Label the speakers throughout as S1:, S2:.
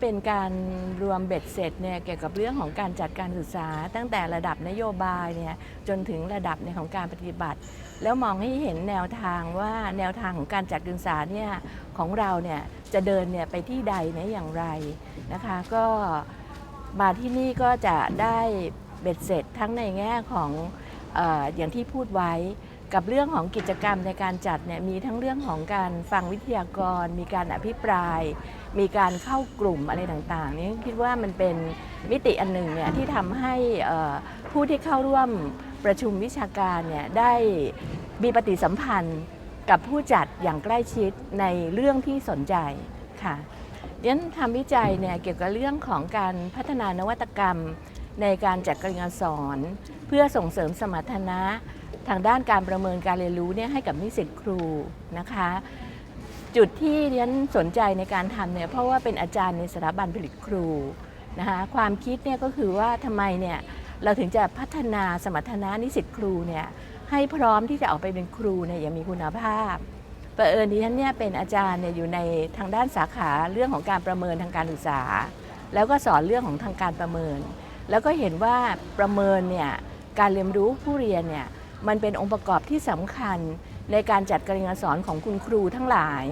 S1: เป็นการรวมเบ็ดเสร็จเนี่ยเกี่ยวกับเรื่องของการจัดการศึกษา ตั้งแต่ระดับนโยบายเนี่ยจนถึงระดับในของการปฏิบัติ แล้วมองให้เห็นแนวทางว่าแนวทางของการจัดการศึกษาเนี่ยของเราเนี่ยจะเดินเนี่ยไปที่ใดเนี่ยอย่างไรนะคะก็มาที่นี่ก็จะได้เบ็ดเสร็จทั้งในแง่ของอออย่างที่พูดไว้ กับเรื่องของกิจกรรมในการจัดเนี่ยมีทั้งเรื่องของการฟังวิทยากร มีการอภิปราย มีการเข้ากลุ่มอะไรต่างๆนี่คิดว่ามันเป็นมิติอันหนึ่งเนี่ยที่ทำให้ผู้ที่เข้าร่วมประชุมวิชาการเนี่ยได้มีปฏิสัมพันธ์กับผู้จัดอย่างใกล้ชิดในเรื่องที่สนใจค่ะเรียนทำวิจัยเนี่ยเกี่ยวกับเรื่องของการพัฒนานวัตกรรมในการจัดการเรียนการสอน เพื่อส่งเสริมสมรรถนะ ทางด้านการประเมินการเรียนรู้เนี่ยให้กับนิสิตครูนะคะ จุดที่เรียนสนใจในการทำเนี่ยเพราะว่าเป็นอาจารย์ในสถาบันผลิตครูนะคะความคิดเนี่ยก็คือว่าทำไมเนี่ยเราถึงจะพัฒนาสมรรถนะนิสิตครูเนี่ยให้พร้อมที่จะออกไปเป็นครูเนี่ยอย่างมีคุณภาพประเอิญดิฉันเนี่ยเป็นอาจารย์เนี่ยอยู่ในทางด้านสาขาเรื่องของการประเมินทางการศึกษา แล้วก็สอนเรื่องของทางการประเมิน แล้วก็เห็นว่าประเมินเนี่ยการเรียนรู้ผู้เรียนเนี่ย มันเป็นองค์ประกอบที่สำคัญในการจัดการเรียนการสอนของคุณครูทั้งหลาย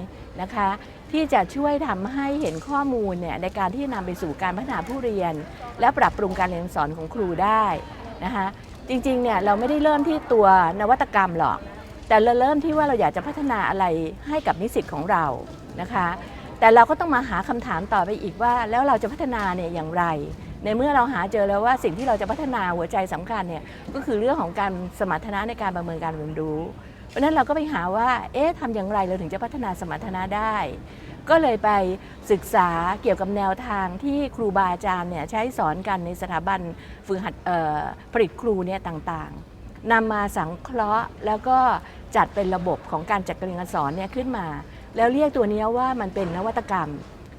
S1: นะคะ ที่จะช่วยทำให้เห็นข้อมูลเนี่ยในการที่นำไปสู่การพัฒนาผู้เรียน และปรับปรุงการเรียนการสอนของครูได้นะคะจริงๆเนี่ยเราไม่ได้เริ่มที่ตัวนวัตกรรมหรอก แต่เราเริ่มที่ว่าเราอยากจะพัฒนาอะไรให้กับนิสิตของเรานะคะ แต่เราก็ต้องมาหาคำถามต่อไปอีกว่า แล้วเราจะพัฒนาเนี่ยอย่างไร ในเมื่อเราหาเจอแล้วว่าสิ่งที่เราจะพัฒนาหัวใจสำคัญเนี่ยก็คือเรื่องของการสมรรถนะในการประเมินการเรียนรู้ เพราะนั้นเราก็ไปหาว่าเอ๊ะทำอย่างไรเราถึงจะพัฒนาสมรรถนะได้ ก็เลยไปศึกษาเกี่ยวกับแนวทางที่ครูบาอาจารย์เนี่ยใช้สอนกันในสถาบันฝึกหัดผลิตครูเนี่ยต่างๆนำมาสังเคราะห์แล้วก็จัดเป็นระบบของการจัดการเรียนการสอนเนี่ยขึ้นมา แล้วเรียกตัวเนี้ยว่ามันเป็นนวัตกรรม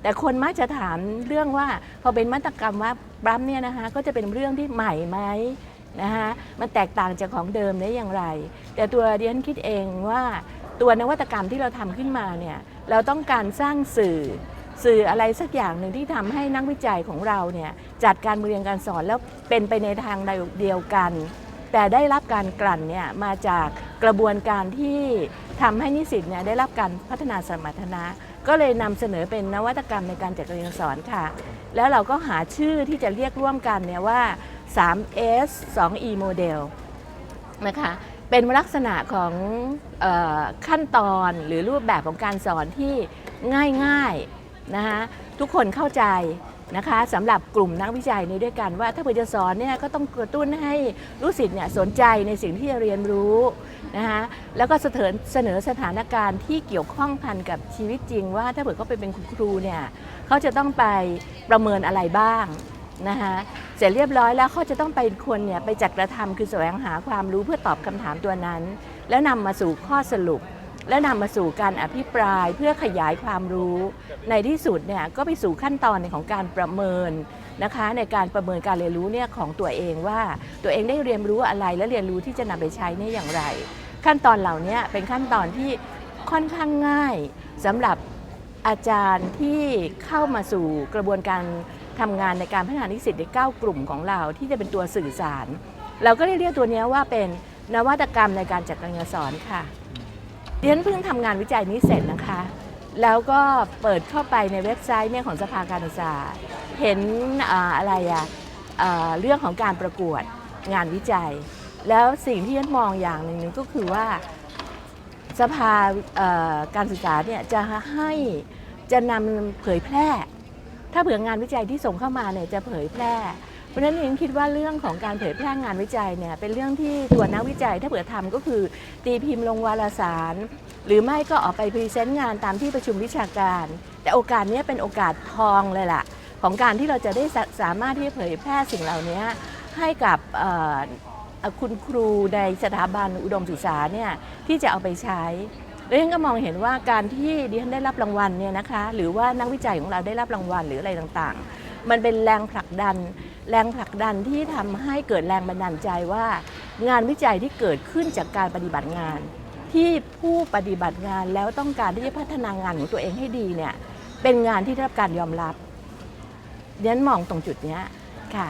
S1: แต่คนมักจะถามเรื่องว่าพอเป็นนวัตกรรมว่าบรัมเนี่ยนะคะก็จะเป็นเรื่องที่ใหม่ไหมนะคะมันแตกต่างจากของเดิมได้อย่างไร แต่ตัวเดียนคิดเองว่าตัวนวัตกรรมที่เราทำขึ้นมาเนี่ยเราต้องการสร้างสื่อสื่ออะไรสักอย่างหนึ่งที่ทำให้นักวิจัยของเราเนี่ยจัดการเรียนการสอนแล้วเป็นไปในทางเดียวกัน แต่ได้รับการกลั่นเนี่ยมาจากกระบวนการที่ทำให้นิสิตเนี่ยได้รับการพัฒนาสมรรถนะ ก็เลยนำเสนอเป็นนวัตกรรมในการจัดการเรียนสอนค่ะ แล้วเราก็หาชื่อที่จะเรียกร่วมกันเนี่ยว่า 3S 2E โมเดลนะคะเป็นลักษณะของออขั้นตอนหรือรูปแบบของการสอนที่ง่ายๆนะคะทุกคนเข้าใจ นะคะสำหรับกลุ่มนักวิจัยนี้ด้วยกันว่า ถ้าเพื่อจะสอนเนี่ยก็ต้องกระตุ้นให้ลูกศิษย์เนี่ยสนใจในสิ่งที่จะเรียนรู้นะคะแล้วก็เสนอเสนอสถานการณ์ที่เกี่ยวข้องพันกับชีวิตจริง ว่าถ้าเผื่อเขาไปเป็นคุณครูเนี่ยเขาจะต้องไปประเมินอะไรบ้างนะคะเสร็จเรียบร้อยแล้วเขาจะต้องไปคนเนี่ยไปจัดกระทำคือแสวงหาความรู้เพื่อตอบคำถามตัวนั้น แล้วนำมาสู่ข้อสรุป และนำมาสู่การอภิปรายเพื่อขยายความรู้ ในที่สุดเนี่ยก็ไปสู่ขั้นตอนของการประเมินนะคะ ในการประเมินการเรียนรู้เนี่ยของตัวเองว่าตัวเองได้เรียนรู้อะไรและเรียนรู้ที่จะนำไปใช้เนี่ยอย่างไร ขั้นตอนเหล่านี้เป็นขั้นตอนที่ค่อนข้างง่ายสำหรับอาจารย์ที่เข้ามาสู่กระบวนการทำงานในการพัฒนานิสิตใน 9 กลุ่มของเราที่จะเป็นตัวสื่อสาร เราก็ได้เรียกตัวนี้ว่าเป็นนวัตกรรมในการจัดการเรียนการสอนค่ะ ดิฉันเพิ่งทำงานวิจัยนี้เสร็จนะคะ แล้วก็เปิดเข้าไปในเว็บไซต์เนี่ยของสภาการศึกษา เห็นอะไรอะอะเรื่องของการประกวดงานวิจัย แล้วสิ่งที่ฉันมองอย่างหนึ่งก็คือว่าสภาการศึกษาเนี่ยจะให้จะนำเผยแพร่ ถ้าเผื่องานวิจัยที่ส่งเข้ามาเนี่ยจะเผยแพร่ เพราะฉะนั้นเองคิดว่าเรื่องของการเผยแพร่งานวิจัยเนี่ยเป็นเรื่องที่ตัวนักวิจัยถ้าเผื่อทำก็คือ ตีพิมพ์ลงวารสาร หรือไม่ก็ออกไปพรีเซนต์งานตามที่ประชุมวิชาการ แต่โอกาสนี้เป็นโอกาสทองเลยล่ะ ของการที่เราจะได้สาสามารถที่จะเผยแพร่สิ่งเหล่านี้ให้กับคุณครูในสถาบันอุดมศึกษาเนี่ยที่จะเอาไปใช้แล้วฉันก็มองเห็นว่าการที่ดิฉันได้รับรางวัลเนี่ยนะคะ หรือว่านักวิจัยของเราได้รับรางวัลหรืออะไรต่างๆ มันเป็นแรงผลักดัน แรงผลักดันที่ทำให้เกิดแรงบันดาลใจว่า งานวิจัยที่เกิดขึ้นจากการปฏิบัติงาน ที่ผู้ปฏิบัติงานแล้วต้องการที่จะพัฒนางานของตัวเองให้ดีเนี่ยเป็นงานที่ได้รับการยอมรับเน้นมองตรงจุดนี้ค่ะ